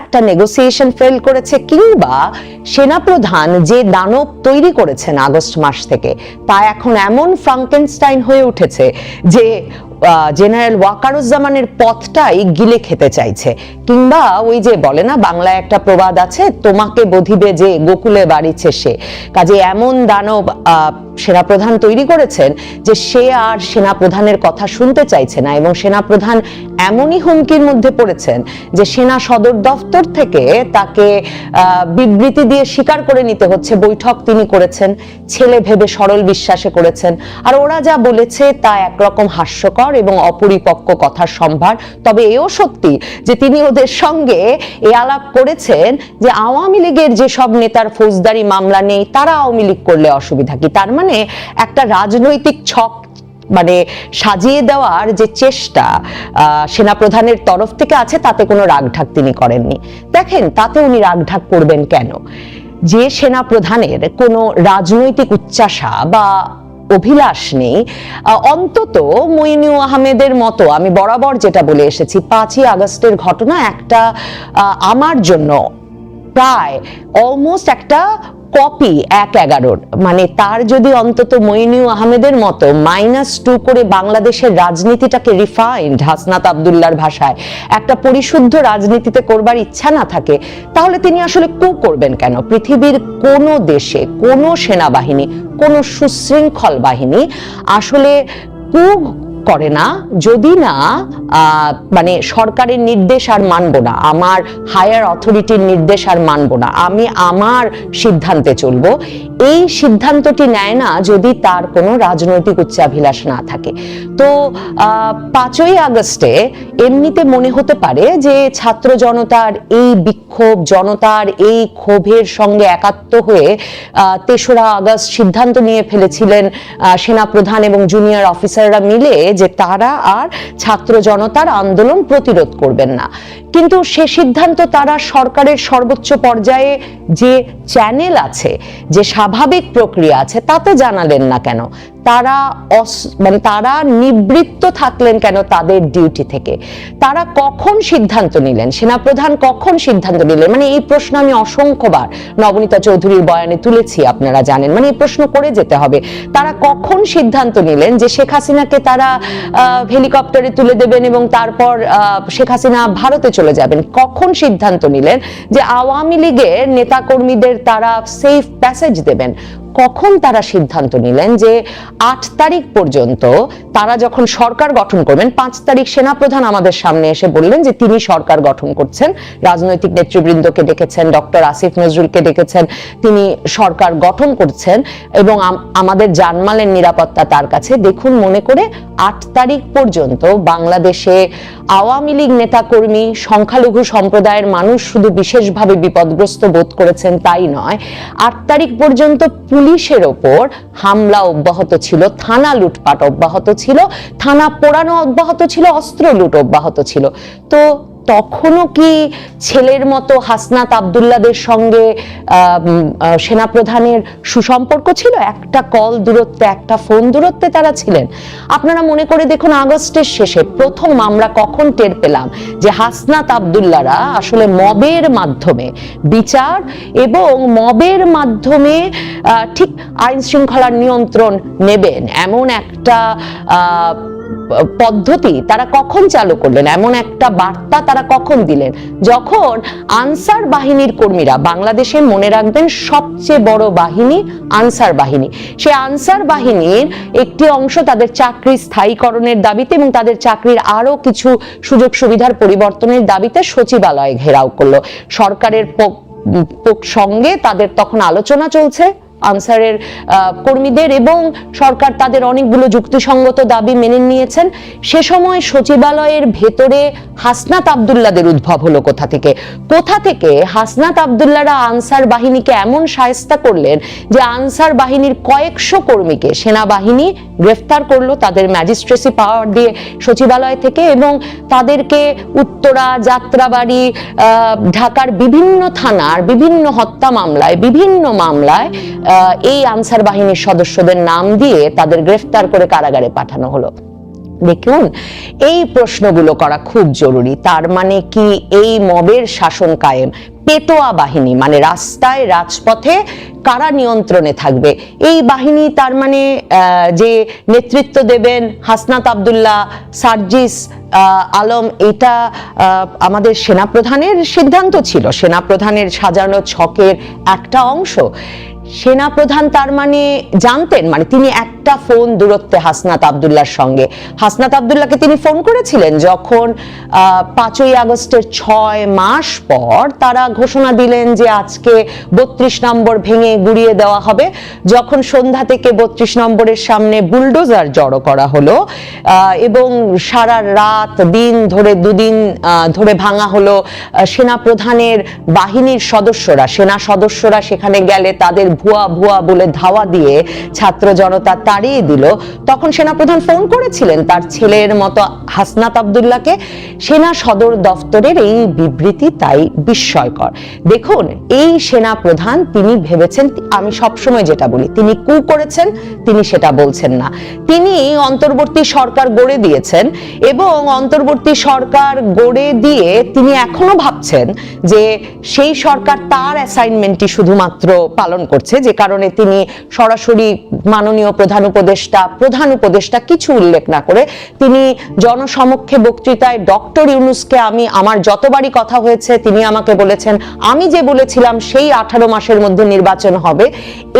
একটা negotiation fail করেছে কিংবা সেনাপ্রধান যে দানব তৈরি করেছেন আগস্ট মাস থেকে, তা এখন এমন ফ্রাঙ্কেনস্টাইন হয়ে উঠেছে যে জেনারেল ওয়াকারুজ্জামানের পথটাই গিলে খেতে চাইছে। কিংবা ওই যে বলে না, বাংলায় একটা প্রবাদ আছে, তোমাকে বধিবে যে গোকুলে বাড়িছে সে। কাজে এমন দানব সেনাপ্রধান তৈরি করেছেন যে সে আর সেনাপ্রধানের কথা শুনতে চাইছে না এবং সেনাপ্রধান এমনই হুমকির মধ্যে পড়েছেন যে সেনা সদর দফতর থেকে তাকে বিবৃতি দিয়ে স্বীকার করে নিতে হচ্ছে। বৈঠক তিনি করেছেন, ছেলে ভেবে সরল বিশ্বাসে করেছেন। আর ওরা যা বলেছে তা একরকম হাস্যকর এবং অপরিপক্ক কথার সম্ভার। তবে এও সত্যি যে তিনি ওদের সঙ্গে এ আলাপ করেছেন যে আওয়ামী লীগের যেসব নেতার ফৌজদারি মামলা নেই, তারা আওয়ামী লীগ করলে অসুবিধা কি? তার মানে একটা রাজনৈতিক ছক মানে সাজিয়ে দেওয়ার যে চেষ্টা সেনাপ্রধানের তরফ থেকে আছে, তাতে কোনো রাগঢাক তিনি করেননি। দেখেন, তাতে উনি রাগঢাক করবেন কেন? যে সেনাপ্রধানের কোনো রাজনৈতিক উচ্চাসা বা অভিলাষ নেই অন্তত মইনু আহমেদের মতো, আমি বরাবর যেটা বলে এসেছি, পাঁচই আগস্টের ঘটনা একটা আমার জন্য প্রায় অলমোস্ট একটা কপি এক এগারোর। মানে তার যদি অন্তত মইনিউ আহমেদের মতো মাইনাস টু করে বাংলাদেশের রাজনীতিটাকে রিফাইন্ড হাসনাত আবদুল্লার ভাষায় একটা পরিশুদ্ধ রাজনীতিতে করবার ইচ্ছা না থাকে, তাহলে তিনি আসলে কু করবেন কেন? পৃথিবীর কোনো দেশে, কোনো সেনাবাহিনী, কোনো সুশৃঙ্খল বাহিনী আসলে কু করে না, যদি না মানে সরকারের নির্দেশ আর মানবো না, আমার হায়ার অথরিটির নির্দেশ আর মানবো না, আমি আমার সিদ্ধান্তে চলবো, এই সিদ্ধান্তটি নেয় না যদি তার কোনো রাজনৈতিক উচ্চাভিলাষ না থাকে। তো পাঁচই আগস্টে এমনিতে মনে হতে পারে যে ছাত্র জনতার এই বিক্ষোভ, জনতার এই ক্ষোভের সঙ্গে একাত্ম হয়ে তেসরা আগস্ট সিদ্ধান্ত নিয়ে ফেলেছিলেন সেনাপ্রধান এবং জুনিয়র অফিসাররা মিলে যে তারা আর ছাত্র জনতার আন্দোলন প্রতিরোধ করবেন না। কিন্তু সে সিদ্ধান্ত তারা সরকারের সর্বোচ্চ পর্যায়ে যে চ্যানেল আছে, যে স্বাভাবিক প্রক্রিয়া আছে তাতে জানালেন না কেন? তারা মানে তারা নিবৃত্ত থাকলেন কেন তাদের ডিউটি থেকে? তারা কখন সিদ্ধান্ত নিলেন? সেনাপ্রধান কখন সিদ্ধান্ত নিলেন? মানে এই প্রশ্ন আমি অসংখ্যবার নবনীতা চৌধুরীর বয়ানে তুলেছি, আপনারা জানেন। মানে এই প্রশ্ন করে যেতে হবে। তারা কখন সিদ্ধান্ত নিলেন যে শেখ হাসিনাকে তারা হেলিকপ্টারে তুলে দেবেন এবং তারপর শেখ হাসিনা ভারতে চলে যাবেন? কখন সিদ্ধান্ত নিলেন যে আওয়ামী লীগের নেতাকর্মীদের তারা সেফ প্যাসেজ দেবেন? কখন তারা সিদ্ধান্ত নিলেন যে আট তারিখ পর্যন্ত তারা যখন সরকার গঠন করবেন, পাঁচ তারিখ সেনাপ্রধান আমাদের সামনে এসে বললেন যে তিনি সরকার গঠন করছেন। রাজনৈতিক নেতৃবৃন্দকে ডেকেছেন, ডক্টর আসিফ নজরুলকে ডেকেছেন, তিনি সরকার গঠন করছেন এবং আমাদের জানমালের নিরাপত্তা তার কাছে। দেখুন, মনে করে আট তারিখ পর্যন্ত বাংলাদেশে আওয়ামী লীগ নেতাকর্মী, সংখ্যালঘু সম্প্রদায়ের মানুষ শুধু বিশেষভাবে বিপদগ্রস্ত বোধ করেছেন তাই নয়। আট তারিখ পর্যন্ত পুলিশের ওপর হামলা অব্যাহত ছিল, থানা লুটপাট অব্যাহত ছিল, থানা পোড়ানো অব্যাহত ছিল, অস্ত্র লুট অব্যাহত ছিল। তো তখনও কি ছেলের মতো হাসনাত আবদুল্লাদের সঙ্গে সেনাপ্রধানের সুসম্পর্ক ছিল? একটা কল দূরত্বে, একটা ফোন দূরত্বে তারা ছিলেন। আপনারা মনে করে দেখুন, আগস্টের শেষে প্রথম আমরা কখন টের পেলাম যে হাসনাত আবদুল্লারা আসলে মবের মাধ্যমে বিচার এবং মবের মাধ্যমে ঠিক আইন শৃঙ্খলার নিয়ন্ত্রণ নেবেন। এমন একটা পদ্ধতি তারা কখন চালু করলেন? এমন একটা বার্তা তারা কখন দিলেন? যখন আনসার বাহিনীর কর্মীরা, বাংলাদেশে মনে রাখবেন সবচেয়ে বড় বাহিনী আনসার বাহিনী। সে আনসার বাহিনীর একটি অংশ তাদের চাকরি স্থায়ীকরণের দাবিতে এবং তাদের চাকরির আরও কিছু সুযোগ সুবিধার পরিবর্তনের দাবিতে সচিবালয় ঘেরাও করল। সরকারের সঙ্গে তাদের তখন আলোচনা চলছে। আনসারের কর্মীদের এবং সরকার তাদের অনেকগুলো যুক্তিসঙ্গত দাবি মেনে নিয়েছেন। সে সময় সচিবালয়ের ভেতরে হাসনাত আবদুল্লাদের উদ্ভব হলো কোথা থেকে? কোথা থেকে হাসনাত আবদুল্লারা আনসার বাহিনীকে এমন সায়স্তা করলেন যে আনসার বাহিনীর কয়েকশো কর্মীকে সেনাবাহিনী গ্রেফতার করল তাদের ম্যাজিস্ট্রেসি পাওয়ার দিয়ে সচিবালয় থেকে এবং তাদেরকে উত্তরা, যাত্রাবাড়ি ঢাকার বিভিন্ন থানার বিভিন্ন হত্যা মামলায়, বিভিন্ন মামলায় এই আনসার বাহিনীর সদস্যদের নাম দিয়ে তাদের গ্রেফতার করে কারাগারে পাঠানো হলো। দেখুন, এই প্রশ্নগুলো করা খুব জরুরি। তার মানে কি এই মবের শাসন কায়েম? পেটোয়া বাহিনী মানে রাস্তায়, রাজপথে কারা নিয়ন্ত্রণে থাকবে? এই বাহিনী তার মানে যে নেতৃত্ব দেবেন হাসনাত আবদুল্লাহ, সার্জিস আলম, এটা আমাদের সেনাপ্রধানের সিদ্ধান্ত ছিল। সেনাপ্রধানের সাজানো ছকের একটা অংশ। সেনাপ্রধান তার মানে জানতেন মানে তিনি একটা ফোন দূরত্বে হাসনাত আবদুল্লার সঙ্গে। হাসনাত আবদুল্লাহকে তিনি ফোন করেছিলেন যখন পাঁচই আগস্টের ছয় মাস পর তারা ঘোষণা দিলেন যে আজকে বত্রিশ নম্বর ভেঙে গুড়িয়ে দেওয়া হবে। যখন সন্ধ্যা থেকে বত্রিশ নম্বরের সামনে বুলডোজার জড়ো করা হলো এবং সারা রাত দিন ধরে দুদিন ধরে ভাঙা হলো আহ, সেনাপ্রধানের বাহিনীর সদস্যরা সেনা সদস্যরা সেখানে গেলে তাদের ভুয়া ভুয়া বলে ধাওয়া দিয়ে ছাত্র জনতা তাড়িয়ে দিল। তখন সেনাপ্রধান ফোন করেছিলেন তার ছেলের মতো হাসনাত আবদুল্লাহকে। সেনা সদর দফতরের এই বিবৃতি তাই বিস্ময়কর। দেখুন, এই সেনা প্রধান তিনি ভেবেছেন, আমি সবসময় যেটা বলি, তিনি কু করেছেন, তিনি সেটা বলছেন না। তিনি অন্তর্বর্তী সরকার গড়ে দিয়েছেন এবং অন্তর্বর্তী সরকার গড়ে দিয়ে তিনি এখনও ভাবছেন যে সেই সরকার তার অ্যাসাইনমেন্টটি শুধুমাত্র পালন করছে। যে কারণে তিনি সরাসরি মাননীয় প্রধান উপদেষ্টা প্রধান উপদেষ্টা কিছু উল্লেখ না করে তিনি জনসমক্ষে বক্তৃতায় ডক্টর ইউনুসকে আমি, আমার যতবারই কথা হয়েছে, তিনি আমাকে বলেছেন, আমি যে বলেছিলাম সেই আঠারো মাসের মধ্যে নির্বাচন হবে,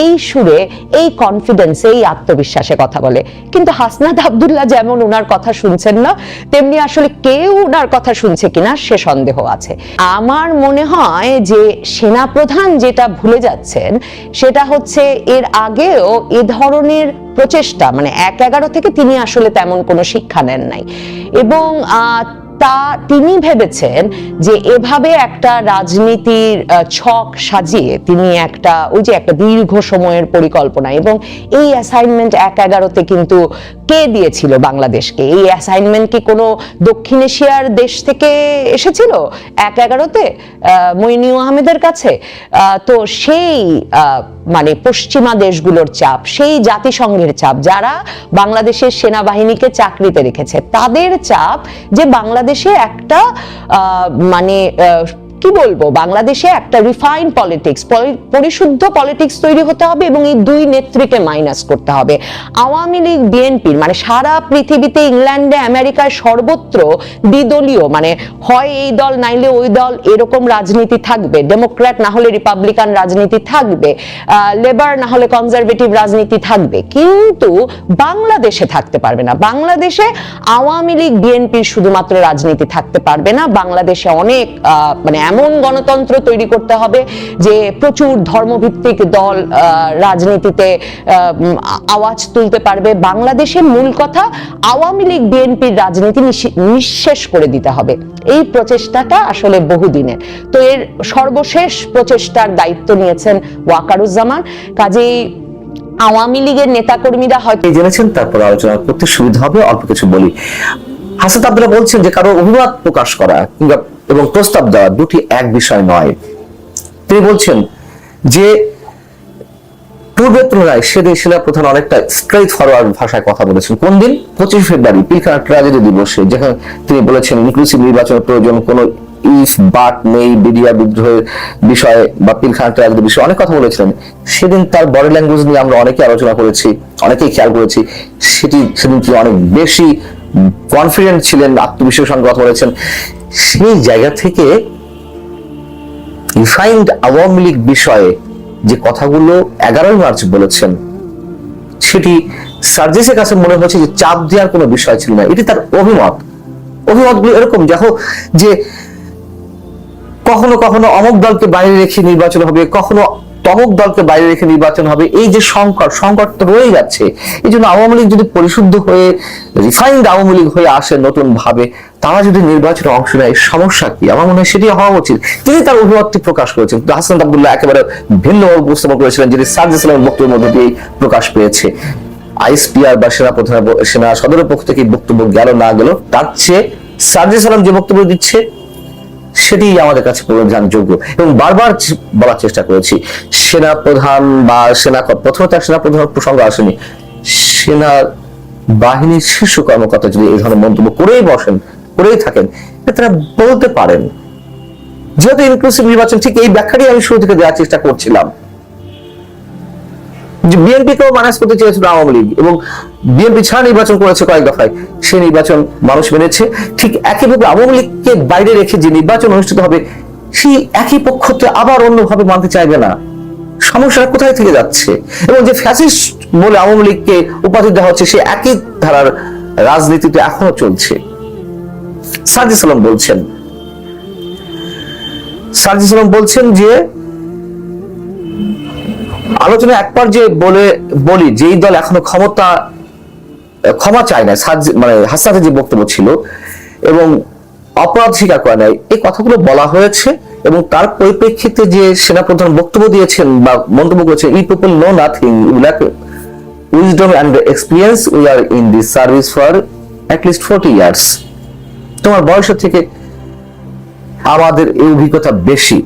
এই সুরে, এই কনফিডেন্স এই আত্মবিশ্বাসে কথা বলে। কিন্তু হাসনাত আবদুল্লাহ যেমন ওনার কথা শুনছেন না, তেমনি আসলে কেউ ওনার কথা শুনছে কিনা সে সন্দেহ আছে। আমার মনে হয় যে সেনাপ্রধান যেটা ভুলে যাচ্ছেন সেটা হচ্ছে এর আগেও এ ধরনের প্রচেষ্টা মানে এক এগারো থেকে তিনি আসলে তেমন কোনো শিক্ষা নেন নাই। এবং তা তিনি ভেবেছেন যে এভাবে একটা রাজনীতির ছক সাজিয়ে তিনি একটা, ওই যে একটা দীর্ঘ সময়ের পরিকল্পনা এবং এই অ্যাসাইনমেন্ট এক এগারোতে কিন্তু কে দিয়েছিল বাংলাদেশকে? এই অ্যাসাইনমেন্ট কি কোনো দক্ষিণ এশিয়ার দেশ থেকে এসেছিল এক এগারোতে? মইনিউ আহমেদের কাছে? তো সেই মানে পশ্চিমা দেশগুলোর চাপ, সেই জাতিসংঘের চাপ, যারা বাংলাদেশের সেনাবাহিনীকে চাকরিতে রেখেছে, তাদের চাপ যে বাংলাদেশে একটা আহ, মানে কি বলব? বাংলাদেশে একটা রিফাইন পলিটিক্স পরিশুদ্ধ পলিটিক্স তৈরি হতে হবে এবং এই দুই নেত্রীকে মাইনাস করতে হবে। আওয়ামী লীগ বিএনপির মানে সারা পৃথিবীতে ইংল্যান্ডে আমেরিকায় সর্বত্র দ্বিদলীয় মানে হয় এই দল, নাইলে ওই দল, এরকম রাজনীতি থাকবে। ডেমোক্র্যাট না হলে রিপাবলিকান রাজনীতি থাকবে। লেবার না হলে কনজারভেটিভ রাজনীতি থাকবে। কিন্তু বাংলাদেশে থাকতে পারবে না। বাংলাদেশে আওয়ামী লীগ বিএনপির শুধুমাত্র রাজনীতি থাকতে পারবে না। বাংলাদেশে অনেক মানে এমন গণতন্ত্র তৈরি করতে হবে যে প্রচুর ধর্মভিত্তিক দল রাজনীতিতে আওয়াজ তুলতে পারবে। বাংলাদেশের মূল কথা, আওয়ামী লীগ, বিএনপির রাজনীতি নিঃশেষ করে দিতে হবে। এই প্রচেষ্টাটা আসলে বহুদিনের। তো এর সর্বশেষ প্রচেষ্টার দায়িত্ব নিয়েছেন ওয়াকারুজ্জামান। কাজেই আওয়ামী লীগের নেতাকর্মীরা হয়তো জেনেছেন, তারপর আলোচনা করতে সুবিধা হবে, অল্প কিছু বলি। হাসান আব্দুল্লাহ বলছেন যে কারও অভিমত প্রকাশ করা কিংবা এবং প্রস্তাব দেওয়া দুটি এক বিষয় নয়। তিনি বলছেন যে পূর্বের তুলনায় সেদিন প্রধান অনেকটা স্ট্রেট ফরওয়ার্ড ভাষায় কথা বলেছেন। কোন দিন? পঁচিশ ফেব্রুয়ারি, পিলখানা ট্রাজেডি দিবসে, যেখানে তিনি বলেছেন ইনক্লুসিভ নির্বাচনের প্রয়োজন, কোনো ইফ বাট নেই বিডিয়া বিদ্রোহের বিষয়ে বা পিলখানা ট্রাজেডি বিষয়ে অনেক কথা বলেছিলেন। সেদিন তার বডি ল্যাঙ্গুয়েজ নিয়ে আমরা অনেকে আলোচনা করেছি, অনেকেই খেয়াল করেছি। সেটি সেদিন তিনি অনেক বেশি কনফিডেন্ট ছিলেন, আত্মবিশ্বাসের সঙ্গে কথা বলেছেন। সেই জায়গা থেকে রিফাইন্ড আওয়ামী লীগ বিষয়ে যে কথাগুলো এগারোই মার্চ বলেছেন, সেটি সার্জেসের কাছে মনে হচ্ছে যে চাপ দেওয়ার কোনো বিষয় ছিল না। এটি তার অভিমত। অভিমতগুলো এরকম, দেখো, যে কখনো কখনো অমুক দলকে বাইরে রেখে নির্বাচন হবে, কখনো তমুক দলকে বাইরে রেখে নির্বাচন হবে। এই যে সংকট সংকট তো রয়ে যাচ্ছে। এই জন্য আওয়ামী লীগ যদি পরিশুদ্ধ হয়ে রিফাইন্ড আওয়ামী লীগ হয়ে আসে নতুন ভাবে তারা যদি নির্বাচনে অংশ নেয়, সমস্যা কি? আমার মনে হয় সেটি হওয়া উচিত। তিনি তার অভিমতটি প্রকাশ করেছেন। কিন্তু হাসান আব্দুল্লাহ একেবারে ভিন্ন উপস্থাপন করেছিলেন যেটি সার্জিস ইসলামের বক্তব্যের মধ্যে দিয়েই প্রকাশ পেয়েছে। আইএসপিআর বা সেনা প্রধান, সেনা সদরের পক্ষ থেকে বক্তব্য গেল, না গেল, তার চেয়ে সার্জিস সালাম যে বক্তব্য দিচ্ছে সেটি আমাদের কাছে যোগ্য এবং বারবার বলার চেষ্টা করেছি। সেনা প্রধান বা সেনা ক- প্রথমে তার সেনা প্রধান প্রসঙ্গ আসেনি। সেনা বাহিনীর শীর্ষ কর্মকর্তা যদি এই ধরনের মন্তব্য করেই বসেন, করেই থাকেন তারা বলতে পারেন। যেহেতু ইনক্লুসিভ নির্বাচন, ঠিক এই ব্যাখ্যাটি আমি শুরু থেকে দেওয়ার চেষ্টা করছিলাম। যে বিএনপিকেও মাইনাস করতে চেয়েছিল আওয়ামী লীগ এবং বিএনপি ছাড়া নির্বাচন করেছে কয়েক দফায়, সে নির্বাচন মানুষ মেনেছে। ঠিক একইভাবে আওয়ামী লীগকে বাইরে রেখে যে নির্বাচন অনুষ্ঠিত হবে, সেই একই পক্ষতে আবার অন্যভাবে মানতে চাইবে না। সমস্যাটা কোথায় থেকে যাচ্ছে? এবং যে ফ্যাসিস্ট বলে আওয়ামী লীগকে উপাধি দেওয়া হচ্ছে, সে একই ধারার রাজনীতিতে এখনও চলছে। সালাম বলছেন। সালাম বলছেন যে আলোচনা একবার যে বলে, বলি, যেই দল এখনও ক্ষমতা ক্ষমা চায় না মানে হাসানের যে বক্তব্য ছিল, এবং অপরাধ স্বীকার করে নাই, এই কথাগুলো বলা হয়েছে, এবং তার পরিপ্রেক্ষিতে যে সেনাপ্রধান বক্তব্য দিয়েছেন বা মন্তব্য করেছেন ই people know nothing you wisdom and experience we are in this service for at least forty years তোমার বয়সের থেকে আমাদের এই অভিজ্ঞতা বেশি।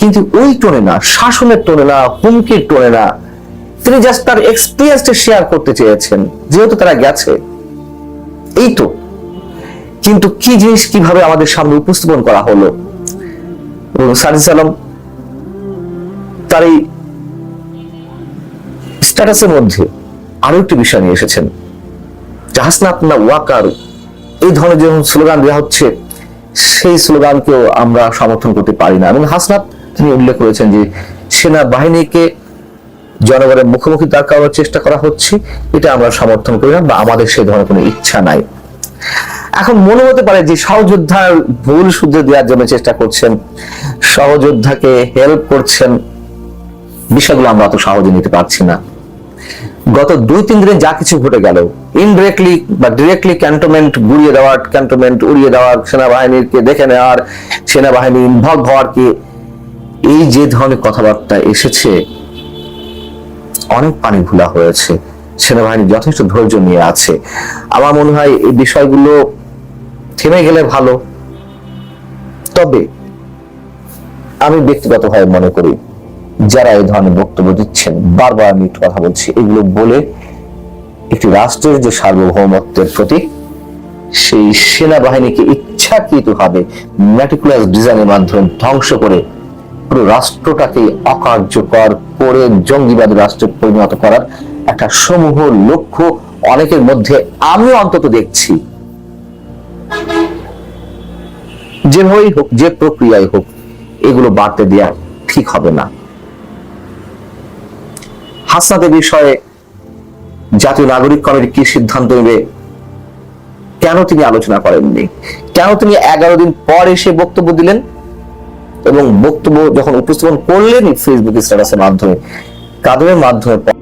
কিন্তু ওই টোনে না, শাসনের টোনে না, হুমকির টোনে না তিনি জাস্ট তার এক্সপিরিয়েন্সটা শেয়ার করতে চেয়েছেন, যেহেতু তারা গেছে। এই তো। কিন্তু কি জিনিস কীভাবে আমাদের সামনে উপস্থাপন করা হলো? তার এই স্ট্যাটাসের মধ্যে আরও একটি বিষয় নিয়ে এসেছেন। জাহাসনাত না ওয়াকার, এই ধরনের যখন স্লোগান দেওয়া হচ্ছে, সেই স্লোগানকেও আমরা সমর্থন করতে পারি না। এবং হাসনাত, তিনি উল্লেখ করেছেন যে সেনা বাহিনীকে জনগণের মুখোমুখি দাঁড় করানোর চেষ্টা করা হচ্ছে। এটা আমরা সমর্থন করি না বা আমাদের সেই ধরনের কোনো ইচ্ছা নাই। এখন মনে হতে পারে যে সহযোদ্ধার ভুল শুদ্ধ দেওয়ার জন্য চেষ্টা করছেন, সহযোদ্ধাকে হেল্প করছেন। বিষয়গুলো আমরা অত সহজে নিতে পারছি না। গত দুই, তিন দিনে যা কিছু ঘটে গেল ইনডিরেক্টলি বা ডিরেক্টলি ক্যান্টনমেন্ট গুড়িয়ে দেওয়ার ক্যান্টনমেন্ট উড়িয়ে দেওয়ার, সেনাবাহিনীকে দেখে নেওয়ার, সেনাবাহিনী ইনভলভ হওয়ার কি এই যে ধরনের কথাবার্তা এসেছে অনেক পানি ভুলা হয়েছে। সেনাবাহিনী যথেষ্ট ধৈর্য নিয়ে আছে। আমার মনে হয় এই বিষয়গুলো থেমে গেলে ভালো। তবে আমি ব্যক্তিগতভাবে মনে করি, যারা এই ধরনের বক্তব্য দিচ্ছেন, বারবার আমি একটু কথা বলছি, এগুলো বলে একটি রাষ্ট্রের যে সার্বভৌমত্বের প্রতীক, সেই সেনাবাহিনীকে ইচ্ছাকৃতভাবে ম্যাটিকুলাস ডিজাইনের মাধ্যমে ধ্বংস করে পুরো রাষ্ট্রটাকে অকার্যকর করে জঙ্গিবাদী রাষ্ট্রে পরিণত করার একটা সমূহ লক্ষ্য অনেকের মধ্যে আমিও অন্তত দেখছি। যেভাবেই হোক, যে প্রক্রিয়ায় হোক, এগুলো বাড়তে দেওয়া ঠিক হবে না। হাসনাদের বিষয়ে জাতীয় নাগরিক কমিটি কি সিদ্ধান্ত নেবে, কেন তিনি আলোচনা করেননি? কেন তিনি এগারো দিন পর এসে বক্তব্য দিলেন? এবং বক্তব্য যখন উপস্থাপন করলেন ফেসবুক স্ট্যাটাসের মাধ্যমে কাদের মাধ্যমে